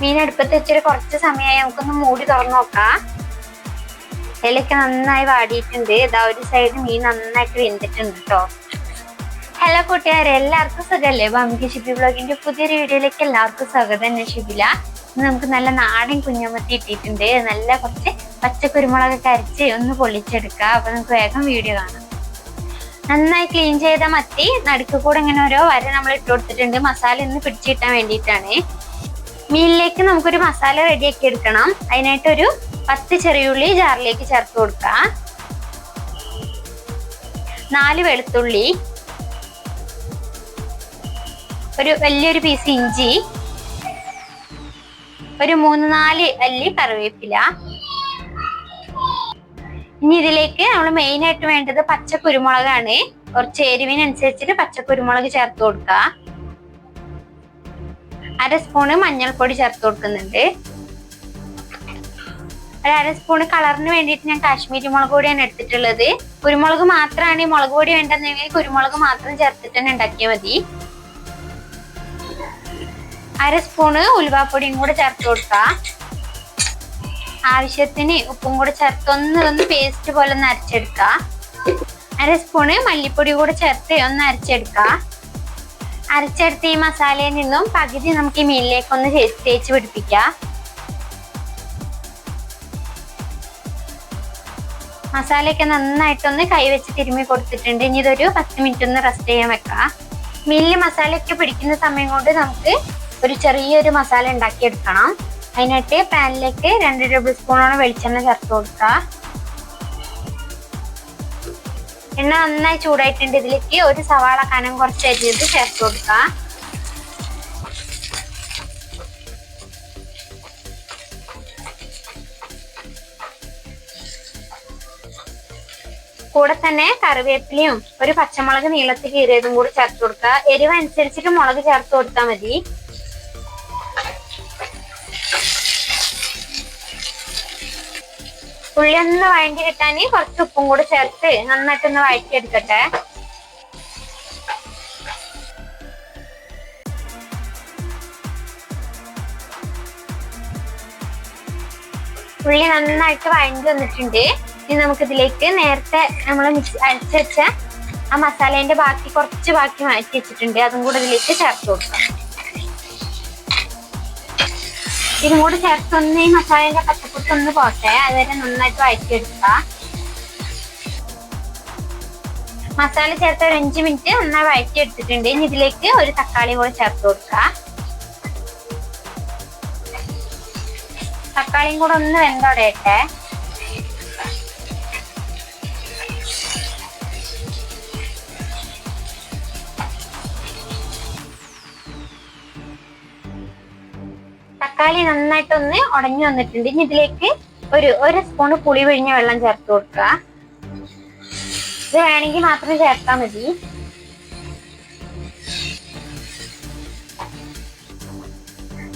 മീൻ അടുപ്പത്ത് വെച്ചിട്ട് കുറച്ച് സമയമായി നമുക്കൊന്ന് മൂടി തുറന്നു നോക്കാം. ഇലയൊക്കെ നന്നായി വാടിയിട്ടുണ്ട്. ഇതാ ഒരു സൈഡ് മീൻ നന്നായിട്ട് വെന്തിട്ടുണ്ട് കേട്ടോ ഹലോ കൂട്ടുകാരെ എല്ലാവർക്കും സുഖല്ലേ? ബംഗി ഷിബി ബ്ലോഗിന്റെ പുതിയൊരു വീഡിയോയിലേക്ക് എല്ലാവർക്കും സ്വാഗതം ഷിബില. ഇന്ന് നമുക്ക് നല്ല നാടൻ കുഞ്ഞമത്തി ഇട്ടിട്ടുണ്ട്. നല്ല കുറച്ച് പച്ചക്കുരുമുളക് അരച്ച് ഒന്ന് പൊള്ളിച്ചെടുക്കാം അപ്പൊ നമുക്ക് വേഗം വീഡിയോ കാണാം. നന്നായി ക്ലീൻ ചെയ്ത മത്തി നടുക്ക് കൂടെ ഇങ്ങനെ ഓരോ വര നമ്മൾ ഇട്ട് കൊടുത്തിട്ടുണ്ട്. മസാല ഒന്ന് പിടിച്ചിട്ടാൻ വേണ്ടിയിട്ടാണ്. മീനിലേക്ക് നമുക്കൊരു മസാല റെഡിയാക്കി എടുക്കണം. അതിനായിട്ടൊരു പത്ത് ചെറിയുള്ളി ജാറിലേക്ക് ചേർത്ത് കൊടുക്കുക. നാല് വെളുത്തുള്ളി. ഒരു വലിയൊരു പീസ് ഇഞ്ചി. ഒരു മൂന്ന് നാല് അല്ലി കറിവേപ്പില. ഇനി ഇതിലേക്ക് നമ്മൾ മെയിൻ ആയിട്ട് വേണ്ടത് പച്ച കുരുമുളകാണ് കുറച്ച് എരിവിനനുസരിച്ചിട്ട് പച്ച കുരുമുളക് ചേർത്ത് കൊടുക്കുക. അര സ്പൂണ് മഞ്ഞൾപ്പൊടി ചേർത്ത് കൊടുക്കുന്നുണ്ട്. ഒരു അര സ്പൂണ് കളറിന് വേണ്ടിയിട്ട് ഞാൻ കാശ്മീരി മുളക് പൊടിയാണ് എടുത്തിട്ടുള്ളത്. കുരുമുളക് മാത്രമാണ് ഈ മുളക് പൊടി വേണ്ടെന്നുണ്ടെങ്കിൽ കുരുമുളക് മാത്രം ചേർത്തിട്ട് തന്നെ ഉണ്ടാക്കിയാൽ മതി. അര സ്പൂണ് ഉലുവാപ്പൊടിയും കൂടെ ചേർത്ത് കൊടുക്കാം ആവശ്യത്തിന് ഉപ്പും കൂടെ ചേർത്ത് ഒന്ന് ഒന്ന് പേസ്റ്റ് പോലെ ഒന്ന് അരച്ചെടുക്കാം അര സ്പൂണ് മല്ലിപ്പൊടി കൂടെ ചേർത്ത് ഒന്ന് അരച്ചെടുക്കാം അരച്ചെടുത്ത് ഈ മസാലയിൽ നിന്നും പകുതി നമുക്ക് ഈ മീനിലേക്ക് ഒന്ന് തേ- തേച്ച് പിടിപ്പിക്കാം. മസാലയൊക്കെ നന്നായിട്ടൊന്ന് കൈവച്ച് തിരുമ്മി കൊടുത്തിട്ടുണ്ട്. ഇനി ഇതൊരു പത്ത് മിനിറ്റ് ഒന്ന് റെസ്റ്റ് ചെയ്യാൻ വെക്കാം. മീനിൽ മസാലയൊക്കെ പിടിക്കുന്ന സമയം കൊണ്ട് നമുക്ക് ഒരു ചെറിയൊരു മസാല ഉണ്ടാക്കിയെടുക്കണം. അതിനായിട്ട് പാനിലേക്ക് രണ്ട് ടേബിൾ സ്പൂണോളം വെളിച്ചെണ്ണ ചേർത്ത് കൊടുക്കുക. എണ്ണ നന്നായി ചൂടായിട്ടുണ്ട്. ഇതിലേക്ക് ഒരു സവാള കനം കുറച്ച് അരിയത് ചേർത്ത് കൊടുക്കാം. കൂടെ തന്നെ കറിവേപ്പിലയും ഒരു പച്ചമുളക് നീളത്തിൽ കീറിയതും കൂടി ചേർത്ത് കൊടുക്കുക. എരിവ് അനുസരിച്ചിട്ട് മുളക് ചേർത്ത് കൊടുത്താൽ മതി. ഉള്ളി ഒന്ന് വഴണ്ടി കിട്ടാൻ കുറച്ച് ഉപ്പും കൂടി ചേർത്ത് നന്നായിട്ടൊന്ന് വഴറ്റിയെടുക്കട്ടെ. ഉള്ളി നന്നായിട്ട് വഴണ്ടി വന്നിട്ടുണ്ട്. ഇനി നമുക്ക് ഇതിലേക്ക് നേരത്തെ നമ്മൾ മിക്സ് അരച്ച് വെച്ച ആ മസാലേന്റെ ബാക്കി കുറച്ച് ബാക്കി മാറ്റി വെച്ചിട്ടുണ്ട്. അതും കൂടെ ഇതിലേക്ക് ചേർത്ത് കൊടുക്കാം. കൂടെ ചേർത്തൊന്ന് ഈ മസാലേന്റെ ഒന്ന് പോട്ടെ. അതുവരെ നന്നായിട്ട് വഴറ്റിയെടുക്കുക മസാല ചേർത്ത് ഒരു അഞ്ച് മിനിറ്റ് നന്നായി വഴറ്റിയെടുത്തിട്ടുണ്ട്. ഇനി ഇതിലേക്ക് ഒരു തക്കാളി കൂടെ ചേർത്ത് കൊടുക്കുക തക്കാളിയും കൂടെ ഒന്ന് വെന്തോടയട്ടെ തക്കാളി നന്നായിട്ടൊന്ന് ഉടഞ്ഞു വന്നിട്ടുണ്ട്. ഇനി ഇതിലേക്ക് ഒരു ഒരു സ്പൂണ് പുളി പിഴിഞ്ഞ വെള്ളം ചേർത്ത് കൊടുക്കുക. ഇത് വേണമെങ്കിൽ മാത്രം ചേർത്താൽ മതി.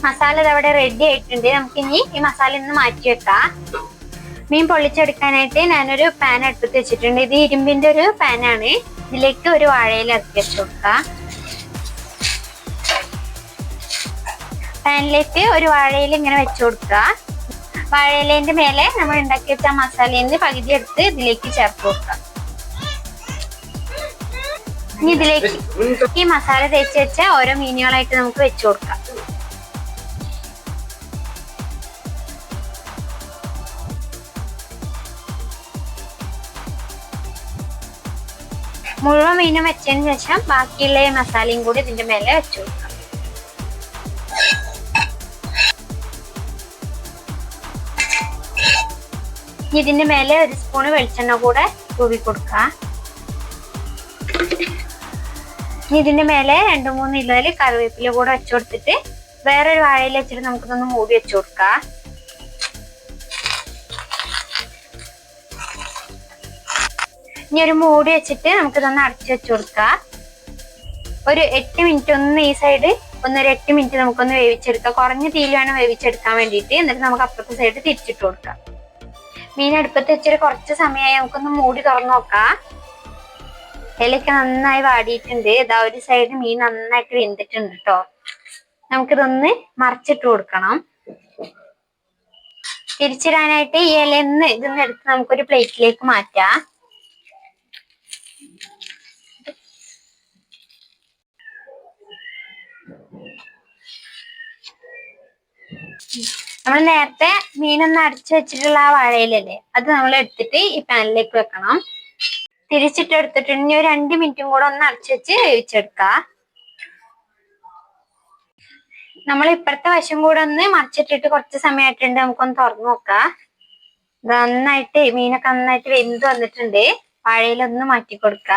മസാല ഇതവിടെ റെഡി ആയിട്ടുണ്ട്. നമുക്കിനി ഈ മസാല ഇന്ന് മാറ്റി വെക്കാം. മീൻ പൊള്ളിച്ചെടുക്കാനായിട്ട് ഞാനൊരു പാൻ അടുപ്പത്ത് വെച്ചിട്ടുണ്ട്. ഇത് ഇരുമ്പിന്റെ ഒരു പാനാണ് ഇതിലേക്ക് ഒരു വാഴയില ഇറക്കി വെച്ച് കൊടുക്കാം. പാനിലേക്ക് ഒരു വാഴയില ഇങ്ങനെ വെച്ച് കൊടുക്കുക. വാഴയിലേന്റെ മേലെ നമ്മൾ ഉണ്ടാക്കി വെച്ച മസാലയിൽ പകുതി എടുത്ത് ഇതിലേക്ക് ചേർത്ത് കൊടുക്കുക. ഇനി ഇതിലേക്ക് ഈ മസാല തേച്ച് വെച്ച ഓരോ മീനുകളായിട്ട് നമുക്ക് വെച്ചു കൊടുക്കാം. മുഴുവൻ മീനും വെച്ചതിന് ശേഷം ബാക്കിയുള്ള മസാലയും കൂടി ഇതിന്റെ മേലെ വെച്ചു കൊടുക്കാം. ഇതിന്റെ മേലെ ഒരു സ്പൂണ് വെളിച്ചെണ്ണ കൂടെ തൂവി കൊടുക്കുക ഇതിന്റെ മേലെ രണ്ടു മൂന്ന് ഇലയിൽ കറിവേപ്പില കൂടെ വെച്ചു കൊടുത്തിട്ട് വേറൊരു വാഴയിൽ വെച്ചിട്ട് നമുക്കിതൊന്ന് മൂടി വെച്ചു കൊടുക്കാം. ഇനി ഒരു മൂടി വെച്ചിട്ട് നമുക്കിതൊന്ന് അടച്ചു വെച്ചു കൊടുക്കാം. ഒരു എട്ട് മിനിറ്റ് ഒന്ന് ഈ സൈഡ് ഒന്നൊരു എട്ട് മിനിറ്റ് നമുക്കൊന്ന് വേവിച്ചെടുക്കാം. കുറഞ്ഞ തീയിൽ വേണം വേവിച്ചെടുക്കാൻ വേണ്ടിയിട്ട്. എന്നിട്ട് നമുക്ക് അപ്പുറത്തെ സൈഡ് തിരിച്ചിട്ട് കൊടുക്കാം. മീൻ അടുപ്പത്ത് വെച്ചിട്ട് കുറച്ച് സമയമായി നമുക്കൊന്ന് മൂടി തുറന്നു നോക്കാം. ഇലയൊക്കെ നന്നായി വാടിയിട്ടുണ്ട്. ഇതാ ഒരു സൈഡ് മീൻ നന്നായിട്ട് വെന്തിട്ടുണ്ട് കേട്ടോ നമുക്കിതൊന്ന് മറിച്ചിട്ട് കൊടുക്കണം. തിരിച്ചിടാനായിട്ട് ഈ ഇലന്ന് ഇതൊന്ന് എടുത്ത് നമുക്കൊരു പ്ലേറ്റിലേക്ക് മാറ്റാം. നമ്മൾ നേരത്തെ മീനൊന്ന് അടച്ചു വെച്ചിട്ടുള്ള ആ വാഴയിലല്ലേ? അത് നമ്മൾ എടുത്തിട്ട് ഈ പാനിലേക്ക് വെക്കണം. തിരിച്ചിട്ട് എടുത്തിട്ട് ഇനി ഒരു രണ്ട് മിനിറ്റും കൂടെ ഒന്ന് അടച്ചു വെച്ച് വേവിച്ചെടുക്ക. നമ്മൾ ഇപ്പോഴത്തെ വശം കൂടെ ഒന്ന് മറിച്ചിട്ടിട്ട് കുറച്ച് സമയമായിട്ടുണ്ട്. നമുക്കൊന്ന് തുറന്നു നോക്കാം. നന്നായിട്ട് മീനൊക്കെ നന്നായിട്ട് വെന്ത് വന്നിട്ടുണ്ട്. വാഴയിലൊന്ന് മാറ്റി കൊടുക്ക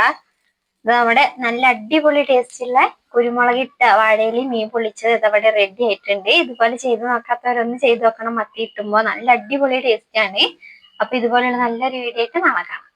ഇത് നമ്മുടെ നല്ല അടിപൊളി ടേസ്റ്റുള്ള കുരുമുളക് ഇട്ട വാഴയിൽ മീൻ പൊള്ളിച്ചത് ഇതവിടെ റെഡി ആയിട്ടുണ്ട്. ഇതുപോലെ ചെയ്ത് നോക്കാത്തവരൊന്ന് ചെയ്ത് നോക്കണം. മത്തി കിട്ടുമ്പോൾ നല്ല അടിപൊളി ടേസ്റ്റ് ആണ്. അപ്പൊ ഇതുപോലെയുള്ള നല്ലൊരു വീഡിയോ ആയിട്ട് നാളെ കാണാം.